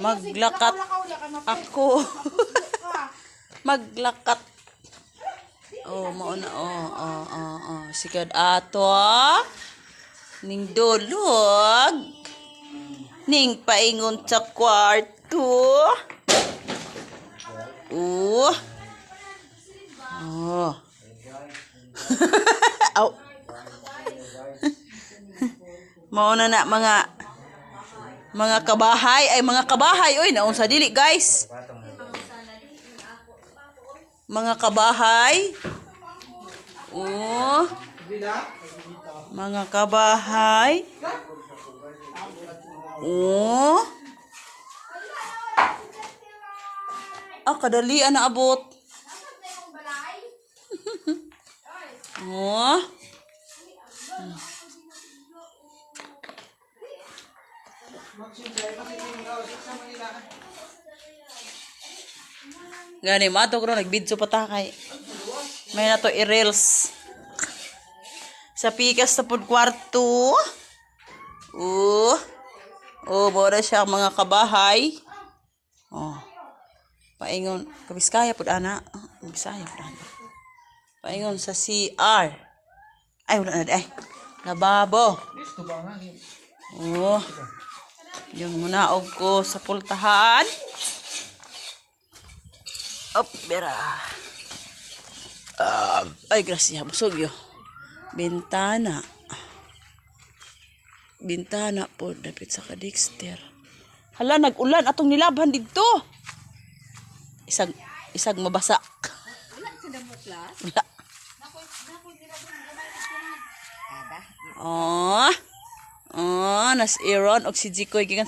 Maglakat ako. Maglakat. Oh, mao na. Oh, oh, oh, oh. Sigad ato. Ning dulog. Ning paingon sa kwarto. Oh. Oh. Aw. Mao na na mga mga kabahay ay mga kabahay oy naon sa dili guys. Mga kabahay. Oh. Mga kabahay. Oh. Ah, kadalian na abot. Oh. Gani mato ko nagbidso patakay. May na to i-reels. Sa pikas sa pod kwarto. Oh. Oh, bora siya mga kabahay. Oh. Paingon, kabiskaya pod ana. Bisaya pod ana. Paingon sa CR. Ay, wala na ay. Lababo. Oh. Yung muna og ko sa pultahan. Up, bera. Ah, ay, grasya. Busog yo. Bintana. Bintana po. Dapit sa kadixter. Hala, nag-ulan. Atong nilabhan dito. Isag, isag mabasa. Wala. Oh. Oh, nas Aaron og si Jikoy gikan.